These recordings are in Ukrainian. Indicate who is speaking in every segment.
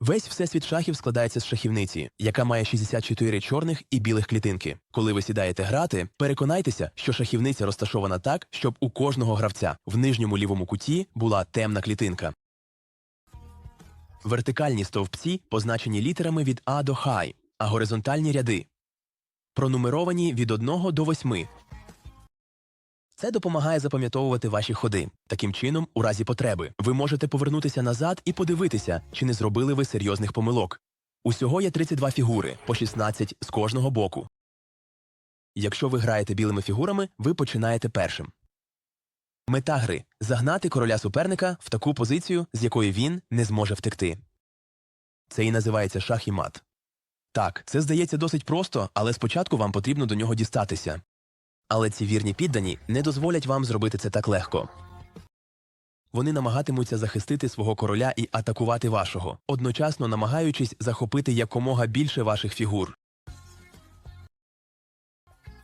Speaker 1: Весь всесвіт шахів складається з шахівниці, яка має 64 чорних і білих клітинки. Коли ви сідаєте грати, переконайтеся, що шахівниця розташована так, щоб у кожного гравця в нижньому лівому куті була темна клітинка. Вертикальні стовпці позначені літерами від А до Хай, а горизонтальні ряди пронумеровані від 1 до 8. Це допомагає запам'ятовувати ваші ходи. Таким чином, у разі потреби, ви можете повернутися назад і подивитися, чи не зробили ви серйозних помилок. Усього є 32 фігури, по 16 з кожного боку. Якщо ви граєте білими фігурами, ви починаєте першим. Мета гри загнати короля суперника в таку позицію, з якої він не зможе втекти. Це і називається шах і мат. Так, це здається досить просто, але спочатку вам потрібно до нього дістатися. Але ці вірні піддані не дозволять вам зробити це так легко. Вони намагатимуться захистити свого короля і атакувати вашого, одночасно намагаючись захопити якомога більше ваших фігур.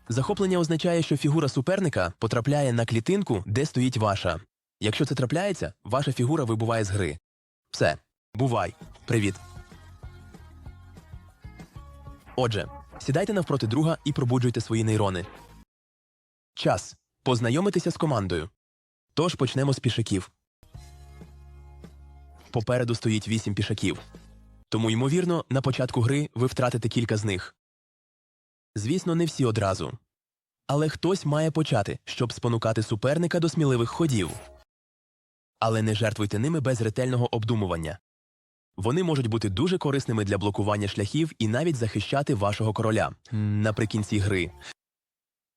Speaker 1: Захоплення означає, що фігура суперника потрапляє на клітинку, де стоїть ваша. Якщо це трапляється, ваша фігура вибуває з гри. Все, бувай. Привіт. Отже, сідайте навпроти друга і пробуджуйте свої нейрони. Час познайомитися з командою. Тож почнемо з пішаків. Попереду стоїть вісім пішаків. Тому, ймовірно, на початку гри ви втратите кілька з них. Звісно, не всі одразу. Але хтось має почати, щоб спонукати суперника до сміливих ходів. Але не жертвуйте ними без ретельного обдумування. Вони можуть бути дуже корисними для блокування шляхів і навіть захищати вашого короля наприкінці гри.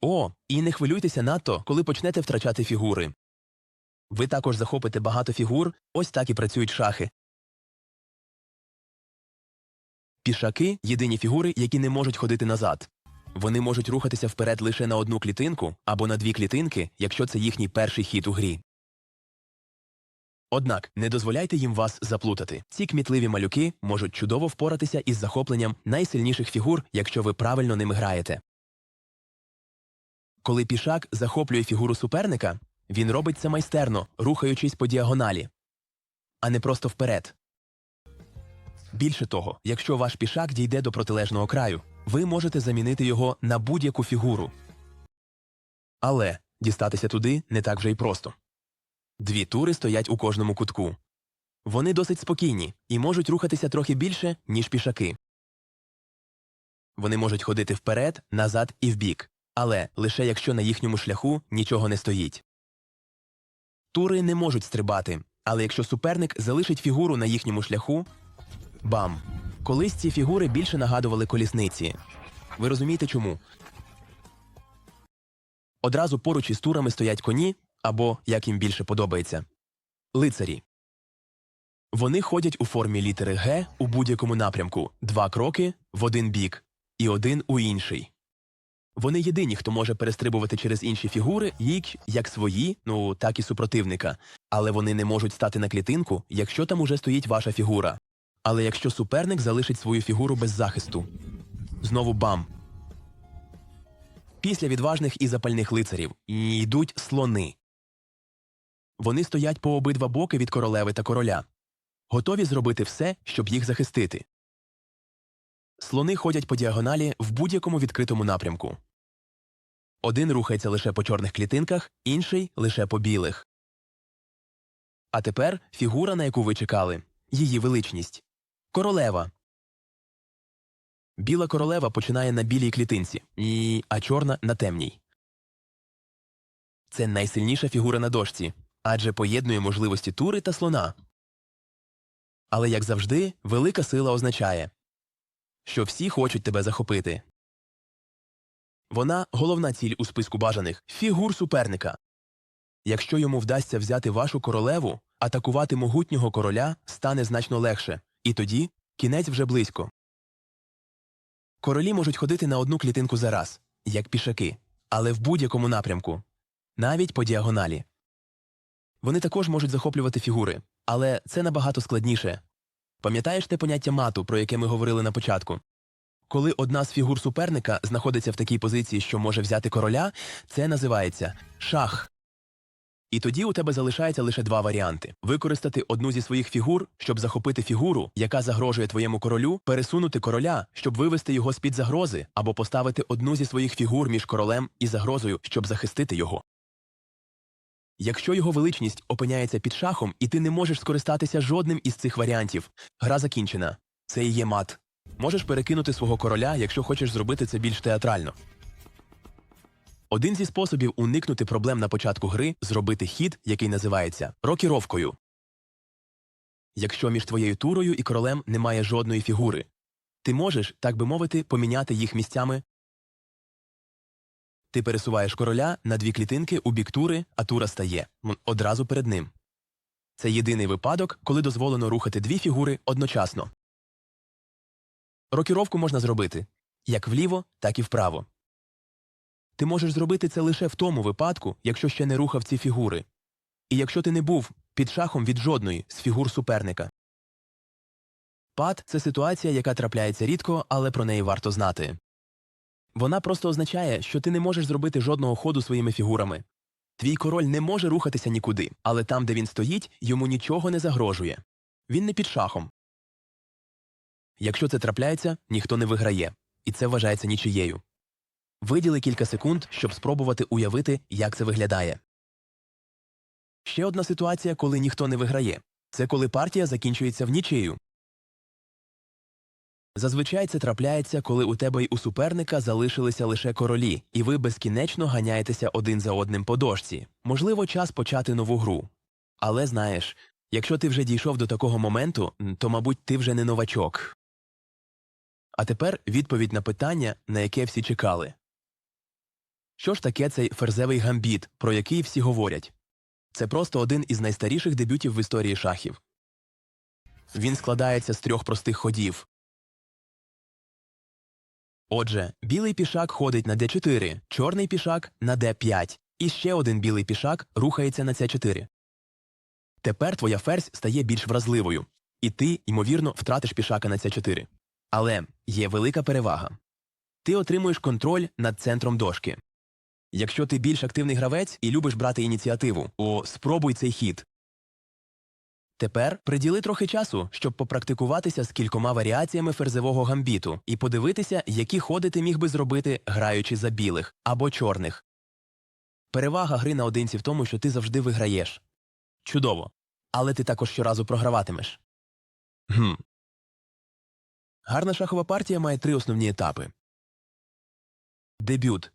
Speaker 1: О, і не хвилюйтеся надто, коли почнете втрачати фігури. Ви також захопите багато фігур, ось так і працюють шахи. Пішаки єдині фігури, які не можуть ходити назад. Вони можуть рухатися вперед лише на одну клітинку або на дві клітинки, якщо це їхній перший хід у грі. Однак не дозволяйте їм вас заплутати. Ці кмітливі малюки можуть чудово впоратися із захопленням найсильніших фігур, якщо ви правильно ними граєте. Коли пішак захоплює фігуру суперника, він робить це майстерно, рухаючись по діагоналі, а не просто вперед. Більше того, якщо ваш пішак дійде до протилежного краю, ви можете замінити його на будь-яку фігуру. Але дістатися туди не так вже й просто. Дві тури стоять у кожному кутку. Вони досить спокійні і можуть рухатися трохи більше, ніж пішаки. Вони можуть ходити вперед, назад і вбік, але лише якщо на їхньому шляху нічого не стоїть. Тури не можуть стрибати, але якщо суперник залишить фігуру на їхньому шляху бам. Колись ці фігури більше нагадували колісниці. Ви розумієте чому? Одразу поруч із турами стоять коні або, як їм більше подобається, лицарі. Вони ходять у формі літери Г у будь-якому напрямку два кроки в один бік і один у інший. Вони єдині, хто може перестрибувати через інші фігури, їх як свої, ну так і супротивника, але вони не можуть стати на клітинку, якщо там уже стоїть ваша фігура. Але якщо суперник залишить свою фігуру без захисту. Знову бам. Після відважних і запальних лицарів йдуть слони. Вони стоять по обидва боки від королеви та короля, готові зробити все, щоб їх захистити. Слони ходять по діагоналі в будь-якому відкритому напрямку. Один рухається лише по чорних клітинках, інший лише по білих. А тепер фігура, на яку ви чекали її величність. Королева. Біла королева починає на білій клітинці, і... а чорна на темній. Це найсильніша фігура на дошці, адже поєднує можливості тури та слона. Але, як завжди, велика сила означає, що всі хочуть тебе захопити. Вона головна ціль у списку бажаних фігур суперника. Якщо йому вдасться взяти вашу королеву, атакувати могутнього короля стане значно легше, і тоді кінець вже близько. Королі можуть ходити на одну клітинку за раз, як пішаки, але в будь-якому напрямку, навіть по діагоналі. Вони також можуть захоплювати фігури, але це набагато складніше. Пам'ятаєш те поняття мату, про яке ми говорили на початку? Коли одна з фігур суперника знаходиться в такій позиції, що може взяти короля, це називається шах. І тоді у тебе залишається лише два варіанти: використати одну зі своїх фігур, щоб захопити фігуру, яка загрожує твоєму королю, пересунути короля, щоб вивести його з під загрози, або поставити одну зі своїх фігур між королем і загрозою, щоб захистити його. Якщо його величність опиняється під шахом, і ти не можеш скористатися жодним із цих варіантів, гра закінчена. Це і є мат. Можеш перекинути свого короля, якщо хочеш зробити це більш театрально. Один зі способів уникнути проблем на початку гри зробити хід, який називається рокіровкою. Якщо між твоєю турою і королем немає жодної фігури, ти можеш, так би мовити, поміняти їх місцями. Ти пересуваєш короля на дві клітинки у бік тури, а тура стає одразу перед ним. Це єдиний випадок, коли дозволено рухати дві фігури одночасно. Рокіровку можна зробити як вліво, так і вправо. Ти можеш зробити це лише в тому випадку, якщо ще не рухав ці фігури, і якщо ти не був під шахом від жодної з фігур суперника. Пад це ситуація, яка трапляється рідко, але про неї варто знати. Вона просто означає, що ти не можеш зробити жодного ходу своїми фігурами. Твій король не може рухатися нікуди, але там, де він стоїть, йому нічого не загрожує. Він не під шахом. Якщо це трапляється, ніхто не виграє, і це вважається нічиєю. Виділи кілька секунд, щоб спробувати уявити, як це виглядає. Ще одна ситуація, коли ніхто не виграє. Це коли партія закінчується в нічию. Зазвичай це трапляється, коли у тебе й у суперника залишилися лише королі, і ви безкінечно ганяєтеся один за одним по дошці. Можливо, час почати нову гру. Але знаєш, якщо ти вже дійшов до такого моменту, то, мабуть, ти вже не новачок. А тепер відповідь на питання, на яке всі чекали. Що ж таке цей ферзевий гамбіт, про який всі говорять? Це просто один із найстаріших дебютів в історії шахів. Він складається з трьох простих ходів. Отже, білий пішак ходить на d4, чорний пішак на d5, і ще один білий пішак рухається на c4. Тепер твоя ферзь стає більш вразливою, і ти, ймовірно, втратиш пішака на c4. Але є велика перевага. Ти отримуєш контроль над центром дошки. Якщо ти більш активний гравець і любиш брати ініціативу, о, спробуй цей хід. Тепер приділи трохи часу, щоб попрактикуватися з кількома варіаціями ферзевого гамбіту і подивитися, які ходи ти міг би зробити, граючи за білих або чорних. Перевага гри наодинці в тому, що ти завжди виграєш. Чудово. Але ти також щоразу програватимеш. Гм. Гарна шахова партія має три основні етапи. Дебют.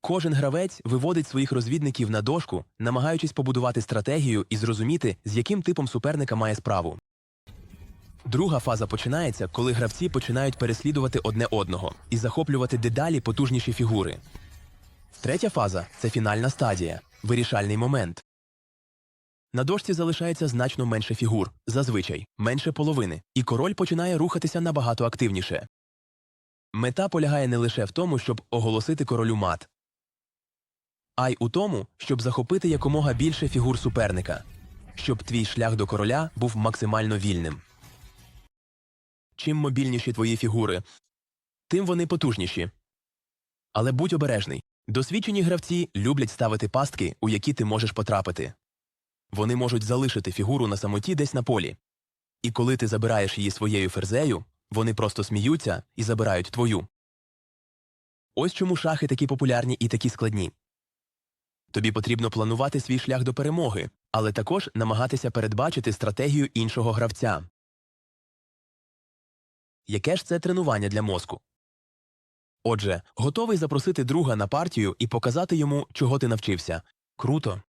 Speaker 1: Кожен гравець виводить своїх розвідників на дошку, намагаючись побудувати стратегію і зрозуміти, з яким типом суперника має справу. Друга фаза починається, коли гравці починають переслідувати одне одного і захоплювати дедалі потужніші фігури. Третя фаза це фінальна стадія, вирішальний момент. На дошці залишається значно менше фігур, зазвичай менше половини, і король починає рухатися набагато активніше. Мета полягає не лише в тому, щоб оголосити королю мат, а й у тому, щоб захопити якомога більше фігур суперника, щоб твій шлях до короля був максимально вільним. Чим мобільніші твої фігури, тим вони потужніші. Але будь обережний. Досвідчені гравці люблять ставити пастки, у які ти можеш потрапити. Вони можуть залишити фігуру на самоті десь на полі. І коли ти забираєш її своєю ферзею, вони просто сміються і забирають твою. Ось чому шахи такі популярні і такі складні. Тобі потрібно планувати свій шлях до перемоги, але також намагатися передбачити стратегію іншого гравця. Яке ж це тренування для мозку? Отже, готовий запросити друга на партію і показати йому, чого ти навчився. Круто.